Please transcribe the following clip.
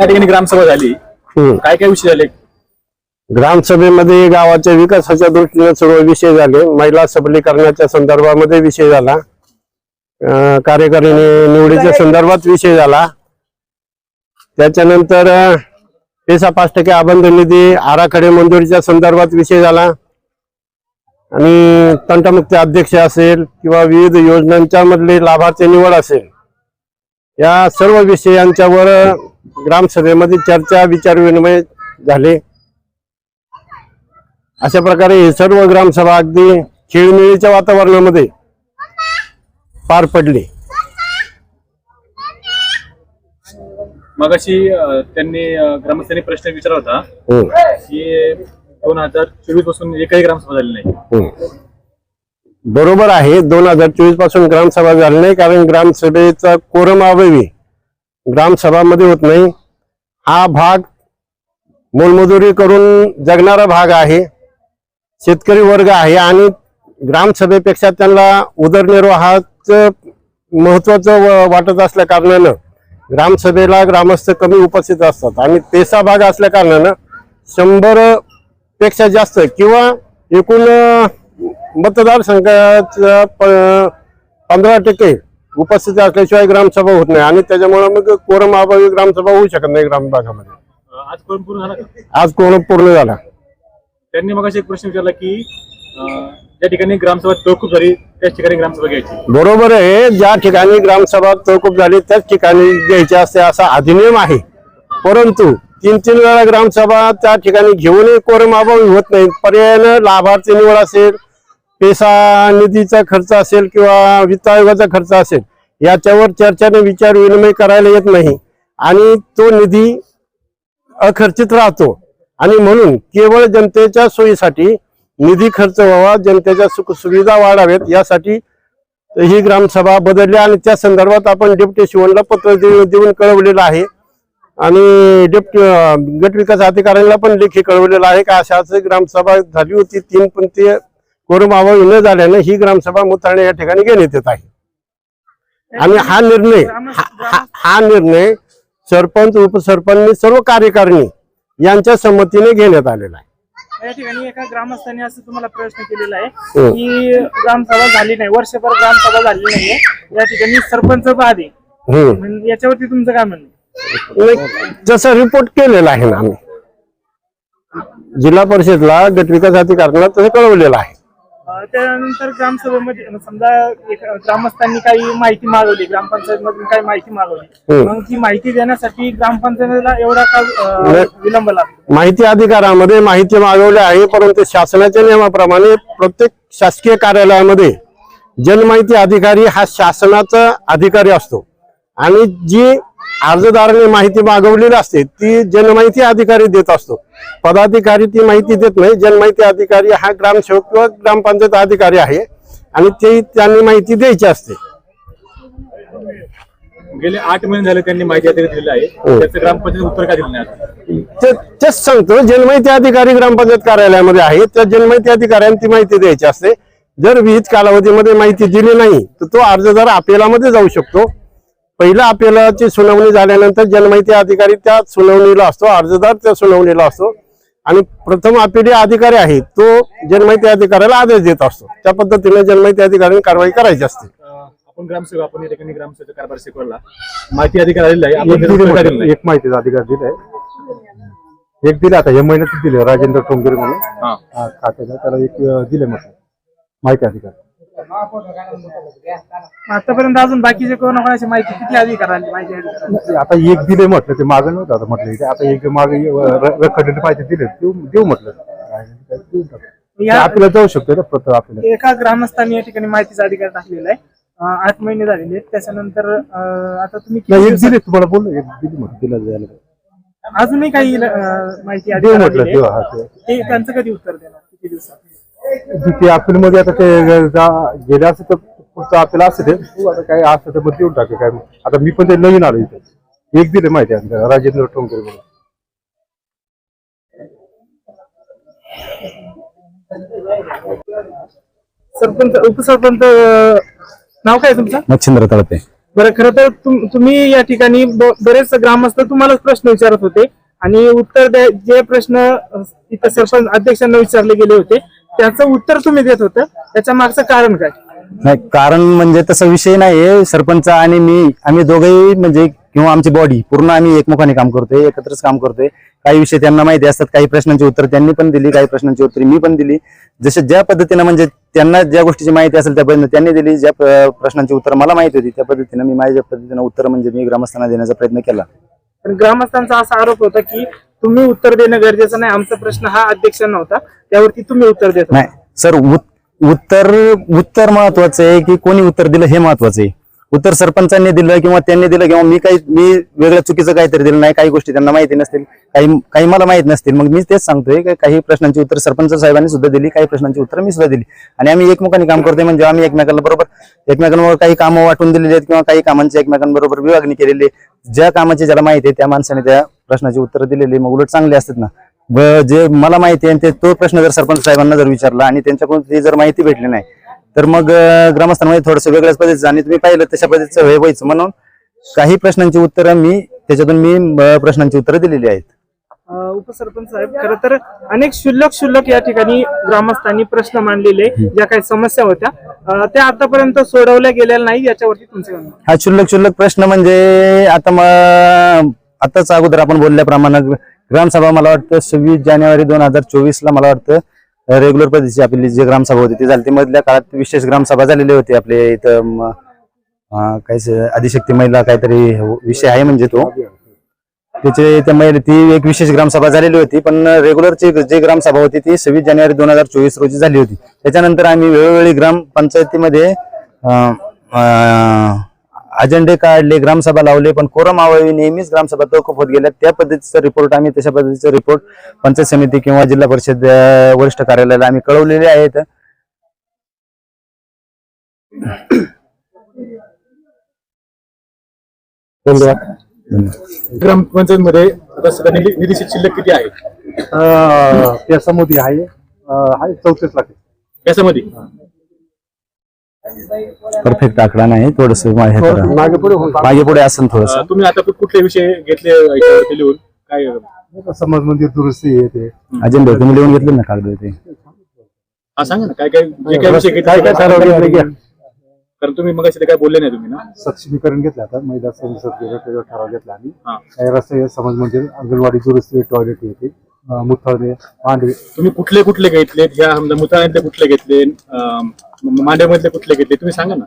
या ठिकाणी ग्रामसभा झाली. हम्म. काय काय विषय झाले? ग्रामसभेमध्ये गावाच्या विकासाच्या दृष्टीने सर्व विषय झाले. महिला सबलीकरणाच्या संदर्भामध्ये विषय झाला. अं, कार्यकारिणी निवडीच्या संदर्भात विषय झाला. त्याच्यानंतर अं, पेसा पाच टक्के आबंध निधी आराखडे मंजुरीच्या संदर्भात विषय झाला. आणि तंटमुक्त अध्यक्ष असेल किंवा विविध योजनांच्या मधले लाभार्थी निवड असेल. या सर्व विषयांच्यावर ग्रामसभेमध्ये चर्चा विचारविनिमय झाले. अशा प्रकारे ही सर्व ग्रामसभा अगदी खेळमेळीच्या वातावरणामध्ये पार पडली. मग अशी त्यांनी ग्रामस्थांनी प्रश्न विचारला होता हम्म, की दोन हजार चोवीसपासून एकही ग्रामसभा झाली नाही. हम्म. बरोबर आहे दोन हजार चोवीसपासून ग्रामसभा झाली नाही कारण ग्रामसभेचा कोरम अभावी ग्रामसभामध्ये होत नाही. हा भाग मोलमजुरी करून जगणारा भाग आहे. शेतकरी वर्ग आहे आणि ग्रामसभेपेक्षा त्यांना उदरनिर्वाहाचं महत्वाचं व- वाटत असल्या कारणानं ग्रामसभेला ग्रामस्थ कमी उपस्थित असतात आणि पेसा भाग असल्या कारणानं शंभरपेक्षा जास्त किंवा एकूण अं, मतदारसंघाचा प- पंधरा टक्के उपस्थिती असल्याशिवाय ग्रामसभा होत नाही. आणि त्याच्यामुळे मग कोरम अभावी ग्रामसभा होऊ शकत नाही ग्राम भागामध्ये अं, आज कोण पूर्ण झाला का? आज कोरम पूर्ण झाला. त्यांनी मग एक प्रश्न विचारला की अं, ज्या ठिकाणी ग्रामसभा तहकूब झाली त्याच ठिकाणी ग्रामसभा घ्यायची. बरोबर आहे. ज्या ठिकाणी ग्रामसभा तहकूब झाली त्याच ठिकाणी घ्यायची असते असा अधिनियम आहे. परंतु तीन तीन वेळा ग्रामसभा त्या ठिकाणी घेऊनही कोरम अभावी होत नाही. पर्यायानं लाभार्थी निवड असेल पेसा निधीचा खर्च असेल किंवा वित्त आयोगाचा खर्च असेल याच्यावर चर्चाने विचार विनिमय करायला येत नाही. आणि तो निधी अखर्चित राहतो. आणि म्हणून केवळ जनतेच्या सोयीसाठी निधी खर्च व्हावा जनतेच्या सुखसुविधा वाढाव्यात वाढावेत यासाठी ही ग्रामसभा बदलली आणि त्या संदर्भात आपण डेप्युटी शिवनला पत्र देऊन कळवलेलं आहे. आणि डिप्टी गटविकास गट विकास अधिकाऱ्यांना पण लेखी कळवलेलं आहे का अशाच ग्रामसभा झाली होती तीन पण ते कोरम अभावी न झाल्याने ही ग्रामसभा मुताणे या ठिकाणी घेण्यात येत आहे आणि हा निर्णय हा- हा- हा निर्णय सरपंच उपसरपंच सर्व कार्यकारिणी यांच्या संमतीने घेण्यात आलेला आहे या ठिकाणी एका ग्रामस्थांनी असं तुम्हाला प्रश्न केलेला आहे हो. की ग्रामसभा झाली नाही वर्षभर ग्रामसभा झाली नाहीये या ठिकाणी सरपंच बाद आहे हम्म. म्हणजे याच्यावरती तुमचं काय म्हणणं आहे? नाही, जसं रिपोर्ट केलेला आहे ना आम्ही जिल्हा परिषदला गट विकास अधिकाऱ्यांना तसं कळवलेलं आहे त्यानंतर ग्रामसभेमध्ये समजा एक ग्रामस्थांनी काही माहिती मागवली ग्रामपंचायत मधून काही माहिती मागवली हम्म. मग ती माहिती देण्यासाठी ग्रामपंचायतीला एवढा का नाही. विलंब लागतो माहिती अधिकारामध्ये माहिती मागवली आहे परंतु शासनाच्या नियमाप्रमाणे प्रत्येक शासकीय कार्यालयामध्ये जनमाहिती अधिकारी हा शासनाचा अधिकारी असतो आणि जी अर्जदाराने माहिती मागवलेली असते ती जनमाहिती अधिकारी देत असतो. पदाधिकारी ती माहिती देत नाही जनमाहिती अधिकारी हा ग्रामसेवक किंवा ग्रामपंचायत अधिकारी आहे आणि ते त्यांनी माहिती द्यायची असते. गेले आठ महिने झाले त्यांनी माहिती दिलेली आहे. त्याचं ग्रामपंचायत उत्तर दिलं नाही तेच सांगतो जनमाहिती अधिकारी ग्रामपंचायत कार्यालयामध्ये आहे त्या जनमाहिती अधिकाऱ्यांनी ती माहिती द्यायची असते. जर विहित कालावधीमध्ये माहिती दिली नाही तर तो अर्जदार अपेलामध्ये जाऊ शकतो. पहिल्या अपेलाची सुनावणी झाल्यानंतर जनमाहिती अधिकारी त्या सुनावणीला असतो अर्जदार त्या सुनावणीला असतो. आणि प्रथम अपिली अधिकारी आहे तो जनमाहिती अधिकाऱ्याला आदेश देत असतो. त्या पद्धतीने जनमाहिती अधिकाऱ्यांनी कारवाई करायची असते. अं, आपण ग्रामसेवक आपण या ठिकाणी ग्रामसेवक कारभार शिकवला. माहिती अधिकारी आलेला आहे. आपण एक त्याचं एक माहितीचा अधिकार दिलाय एक दिला आता या महिन्यात दिले राजेंद्र टोंगरे म्हणून. हा. हा, खात्याला त्याला एक अं, दिले म्हटलं माहिती अधिकार. आतापर्यंत अजून बाकीचे कोणा कोणाची माहिती किती अधिकार आली माहिती आता एक दिले म्हटलं ते मागं नव्हतं आता म्हटलं इथे. आता एक मागे रखडलेली माहिती दिले देऊ देऊ म्हटलं. राहिलेलं काय देऊन टाकू. ते या- आपल्याला जाऊ शकतो ना प्रत आपल्याला. एका ग्रामस्थांनी या ठिकाणी माहितीचा अधिकार टाकलेला आहे. अं, आठ महिने झालेले आहेत. त्याच्यानंतर अं, आता तुम्ही किती एक दिले तुम्हाला बोललो एक दिली म्हटलं दिला जायला. पाहिजे. अजूनही काही अं, माहिती देऊ म्हटलं आलेले देऊ. हा ते. ते त्यांचं कधी उत्तर देणार? किती दिवसात? ते अपिलमध्ये आता ते जा- गेले असं तर पुढचं आपल्याला असं ते. तू आता काय असं तर मग देऊन टाके काय? आता मी पण ते नवीन आलो इथे. एक दिले माहिती आहे राजेंद्र टोंगरे म्हणून. सरपंच उपसरपंच नाव काय तुमचं? मच्छिंद्र तळपे. बरं खरं तर तुम- तुम्ही या ठिकाणी ब- बरेच ग्रामस्थ तुम्हालाच प्रश्न विचारत होते आणि उत्तर द्या जे प्रश्न अ, इथं सरपंच अध्यक्षांना विचारले गेले होते त्याचं उत्तर तुम्ही देत होतं. त्याच्या मागचं कारण काय? नाही कारण म्हणजे तसा विषय नाहीये. सरपंच आणि मी आम्ही दोघेही म्हणजे किंवा आमची बॉडी पूर्ण आम्ही एकमुखाने काम करतोय एकत्रच काम करतोय. काही विषय त्यांना माहिती असतात काही प्रश्नांची उत्तर त्यांनी पण दिली काही प्रश्नांची उत्तरे मी पण दिली. जसे ज्या पद्धतीनं म्हणजे त्यांना ज्या गोष्टीची माहिती असेल त्या पद्धतीने त्यांनी दिली ज्या प्र- प्रश्नांची उत्तर मला माहिती होती त्या पद्धतीनं मी माझ्या पद्धतीनं उत्तर म्हणजे मी ग्रामस्थांना देण्याचा प्रयत्न केला. पण ग्रामस्थांचा असा आरोप होता की तुम्ही उत्तर देणं गरजेचं नाही. आमचा प्रश्न हा अध्यक्षांना होता. त्यावरती तुम्ही उत्तर देत नाही सर उत- उत्तर उत्तर महत्वाचं आहे की कोणी उत्तर दिलं हे महत्वाचं आहे. उत्तर सरपंचांनी दिलं किंवा त्यांनी दिलं किंवा मी काही मी वेगळं चुकीचं काहीतरी दिलं नाही काही गोष्टी त्यांना माहिती नसतील काही काही मला माहीत नसतील. मग मी तेच सांगतोय की काही प्रश्नांची उत्तर सरपंच साहेबांनी सुद्धा दिली काही प्रश्नांची उत्तर मी सुद्धा दिली. आणि आम्ही एकमेकांनी काम करतोय म्हणजे आम्ही एकमेकांना बरोबर एकमेकांवर काही कामं वाटून दिलेली आहेत किंवा काही कामांची एकमेकांबरोबर विभागणी केलेली आहे. ज्या कामाची ज्याला माहिती आहे त्या माणसाने त्या प्रश्नाची उत्तर दिलेली मग उलट चांगली असतात ना. ब- जे मला माहिती आहे ते तो प्रश्न जर सरपंच साहेबांना जर विचारला आणि त्यांच्याकडून ती जर माहिती भेटली नाही तर मग ग्रामस्थांमध्ये थोडंसं वेगळ्याच पद्धतीचं आणि तुम्ही पाहिलं तशा पद्धतीचं हे व्हायचं. म्हणून काही प्रश्नांची उत्तरं मी त्याच्यातून मी प्रश्नांची उत्तरं दिलेली आहेत. उपसरपंच साहेब खरं तर अनेक क्षुल्लक क्षुल्लक या ठिकाणी ग्रामस्थांनी प्रश्न मांडलेले ज्या काही समस्या होत्या. त्या आतापर्यंत सोडवल्या गेलेल्या नाही याच्यावरती तुमचे. हा क्षुल्लक क्षुल्लक प्रश्न म्हणजे आता आताच अगोदर आपण बोलल्याप्रमाणे ग्रामसभा मला वाटतं सव्वीस जानेवारी दोन हजार चोवीस ला मला वाटतं रेग्युलर पद्धतीची आपली जी ग्रामसभा होती ती झाली. ती मधल्या काळात विशेष ग्रामसभा झालेली होती आपले. इथं काही काय आदिशक्ती महिला काहीतरी विषय आहे म्हणजे तो. त्याचे त्या महिला ती एक विशेष ग्रामसभा झालेली होती पण रेग्युलरची जी ग्रामसभा होती ती सव्वीस जानेवारी दोन हजार चोवीस रोजी झाली होती. त्याच्यानंतर आम्ही वेळोवेळी ग्रामपंचायतीमध्ये अजेंडे काढले ग्रामसभा लावले पण कोरम अभावी नेहमीच ग्रामसभा तहकूब होत गेल्या. त्या पद्धतीचा रिपोर्ट आम्ही तशा पद्धतीचा रिपोर्ट पंचायत समिती किंवा जिल्हा परिषद वरिष्ठ कार्यालयाला आम्ही कळवलेले आहेत. आता सध्या निधी निधीची शिल्लक किती आहे? अं, त्याच्यामध्ये आहे अं, आहे चौतीस लाख. याच्यामध्ये? परफेक्ट आकडा नाही थोडस मागे पुढे मागे पुढे असेल थोडस. तुम्ही आता कुठले विषय घेतले याच्यावरती लिहून? काय समाज मंदिर दुरुस्ती आहे ते. अजेंडा तुम्ही लिहून घेतले ना कागद ते. हा सांगा ना काय काय जे काय विषय काय ठरवलं. कारण तुम्ही मग काय बोलले नाही तुम्ही ना? सक्षमीकरण घेतलं आता महिला त्याच्यावर ठराव घेतला आम्ही. हा. काही रस्ते समाज मंदिर अंगणवाडी दुरुस्ती टॉयलेट येते मुथळणे मांडवे तुम्ही कुठले कुठले घेतले मुताळ्यातले कुठले घेतले? मांड्यामधले कुठले घेतले? तुम्ही सांगा ना.